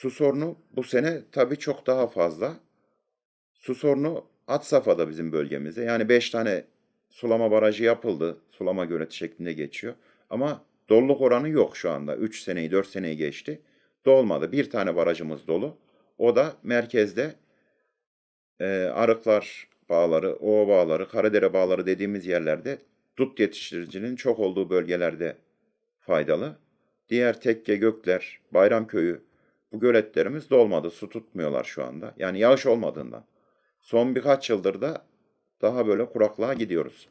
Su sorunu bu sene tabii çok daha fazla. Su sorunu had safhada bizim bölgemizde. Yani 5 tane sulama barajı yapıldı. Sulama göleti şeklinde geçiyor. Ama doluluk oranı yok şu anda. 3 seneyi 4 seneyi geçti. Dolmadı. Bir tane barajımız dolu. O da merkezde e, Arıklar bağları, Ova bağları, Karadere bağları dediğimiz yerlerde dut yetiştiricinin çok olduğu bölgelerde faydalı. Diğer Tekke, Gökler, Bayramköy'ü bu göletlerimiz dolmadı. Su tutmuyorlar şu anda. Yani yağış olmadığından. Son birkaç yıldır da daha böyle kuraklığa gidiyoruz.